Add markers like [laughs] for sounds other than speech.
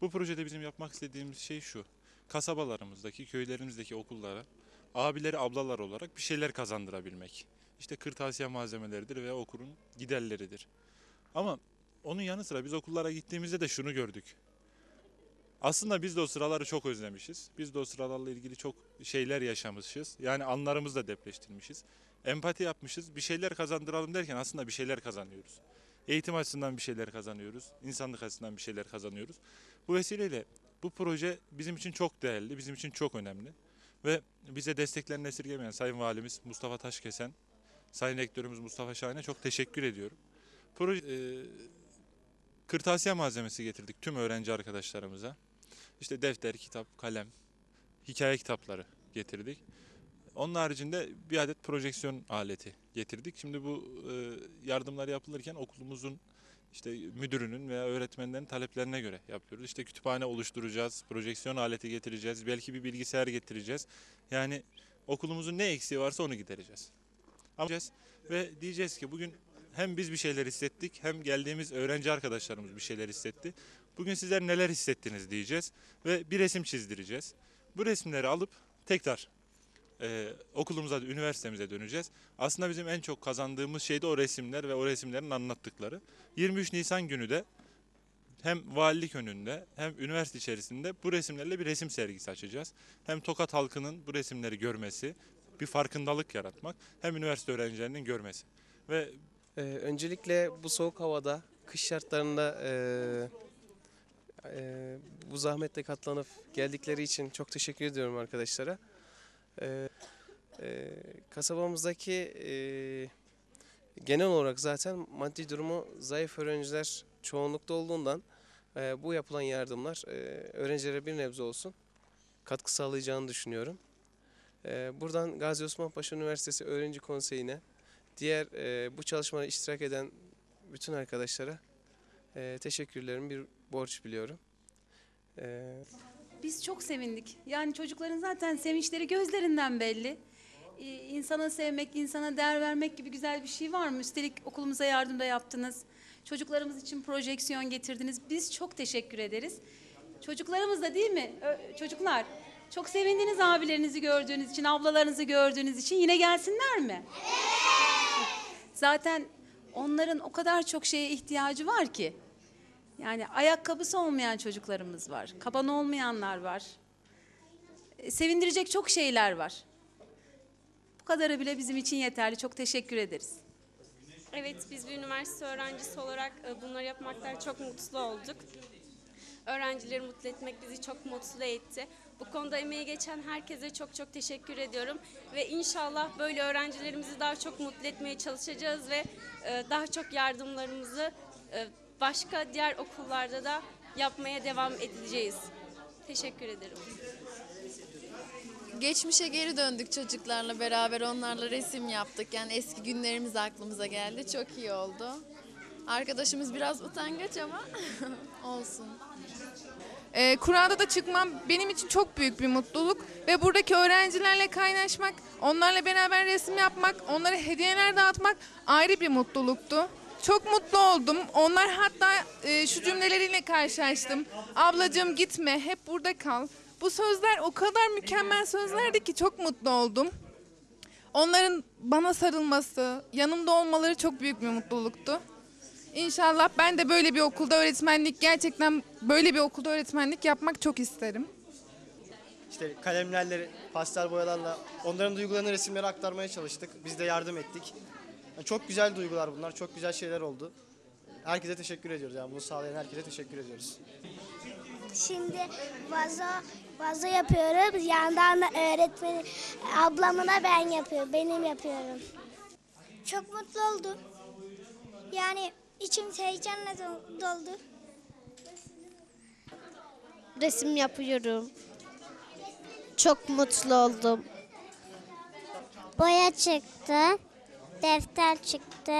Bu projede bizim yapmak istediğimiz şey şu. Kasabalarımızdaki, köylerimizdeki okullara abileri, ablalar olarak bir şeyler kazandırabilmek. İşte kırtasiye malzemeleridir ve okulun giderleridir. Ama onun yanı sıra biz okullara gittiğimizde de şunu gördük. Aslında biz de o sıraları çok özlemişiz. Biz de o sıralarla ilgili çok şeyler yaşamışız. Yani anlarımızı da depreştirmişiz. Empati yapmışız. Bir şeyler kazandıralım derken aslında bir şeyler kazanıyoruz. Eğitim açısından bir şeyler kazanıyoruz. insanlık açısından bir şeyler kazanıyoruz. Bu vesileyle bu proje bizim için çok değerli, bizim için çok önemli. Ve bize desteklerini esirgemeyen Sayın Valimiz Mustafa Taşkesen, Sayın Rektörümüz Mustafa Şahin'e çok teşekkür ediyorum. Proje, e, kırtasiye malzemesi getirdik tüm öğrenci arkadaşlarımıza. İşte defter, kitap, kalem, hikaye kitapları getirdik. Onun haricinde bir adet projeksiyon aleti getirdik. Şimdi bu e, yardımlar yapılırken okulumuzun işte müdürünün veya öğretmenlerin taleplerine göre yapıyoruz. İşte kütüphane oluşturacağız, projeksiyon aleti getireceğiz, belki bir bilgisayar getireceğiz. Yani okulumuzun ne eksiği varsa onu gidereceğiz. Ama ve diyeceğiz ki bugün hem biz bir şeyler hissettik hem geldiğimiz öğrenci arkadaşlarımız bir şeyler hissetti. Bugün sizler neler hissettiniz diyeceğiz ve bir resim çizdireceğiz. Bu resimleri alıp tekrar e, okulumuza, üniversitemize döneceğiz. Aslında bizim en çok kazandığımız şey de o resimler ve o resimlerin anlattıkları. 23 Nisan günü de hem valilik önünde hem üniversite içerisinde bu resimlerle bir resim sergisi açacağız. Hem Tokat halkının bu resimleri görmesi, bir farkındalık yaratmak hem üniversite öğrencilerinin görmesi. Ve Ee, öncelikle bu soğuk havada, kış şartlarında eee, eee, bu zahmetle katlanıp geldikleri için çok teşekkür ediyorum arkadaşlara. Eee, eee, kasabamızdaki eee, genel olarak zaten maddi durumu zayıf öğrenciler çoğunlukta olduğundan eee, bu yapılan yardımlar eee, öğrencilere bir nebze olsun katkı sağlayacağını düşünüyorum. Eee, buradan Gazi Osman Paşa Üniversitesi Öğrenci Konseyi'ne Diğer e, bu çalışmada iştirak eden bütün arkadaşlara e, teşekkürlerimi bir borç biliyorum. E, Biz çok sevindik. Yani çocukların zaten sevinçleri gözlerinden belli. Ee, İnsana sevmek, insana değer vermek gibi güzel bir şey var mı? Üstelik okulumuza yardım da yaptınız. Çocuklarımız için projeksiyon getirdiniz. Biz çok teşekkür ederiz. Çocuklarımız da değil mi? Ö- Çocuklar çok sevindiniz abilerinizi gördüğünüz için, ablalarınızı gördüğünüz için. Yine gelsinler mi? Zaten onların o kadar çok şeye ihtiyacı var ki. Yani ayakkabısı olmayan çocuklarımız var. Kaban olmayanlar var. E, Sevindirecek çok şeyler var. Bu kadarı bile bizim için yeterli. Çok teşekkür ederiz. Evet, biz bir üniversite öğrencisi olarak e, bunları yapmaktan çok mutlu olduk. Öğrencileri mutlu etmek bizi çok mutlu etti. Bu konuda emeği geçen herkese çok çok teşekkür ediyorum. Ve inşallah böyle öğrencilerimizi daha çok mutlu etmeye çalışacağız ve e, daha çok yardımlarımızı e, başka diğer okullarda da yapmaya devam edeceğiz. Teşekkür ederim. Geçmişe geri döndük çocuklarla beraber onlarla resim yaptık. Yani eski günlerimiz aklımıza geldi. Çok iyi oldu. Arkadaşımız biraz utangaç ama [laughs] olsun. Ee, Kur'an'da da çıkmam benim için çok büyük bir mutluluk ve buradaki öğrencilerle kaynaşmak, onlarla beraber resim yapmak, onlara hediyeler dağıtmak ayrı bir mutluluktu. Çok mutlu oldum. Onlar hatta e, şu cümleleriyle karşılaştım. Ablacığım gitme, hep burada kal. Bu sözler o kadar mükemmel sözlerdi ki çok mutlu oldum. Onların bana sarılması, yanımda olmaları çok büyük bir mutluluktu. İnşallah ben de böyle bir okulda öğretmenlik gerçekten böyle bir okulda öğretmenlik yapmak çok isterim. İşte kalemlerle, pastel boyalarla onların duygularını resimlere aktarmaya çalıştık. Biz de yardım ettik. Yani çok güzel duygular bunlar, çok güzel şeyler oldu. Herkese teşekkür ediyoruz yani bunu sağlayan herkese teşekkür ediyoruz. Şimdi vazo vazo yapıyoruz. Yandan da öğretmeni ablamına ben yapıyorum. Benim yapıyorum. Çok mutlu oldum. Yani içim heyecanla do- doldu. resim yapıyorum. Çok mutlu oldum. Boya çıktı. Defter çıktı.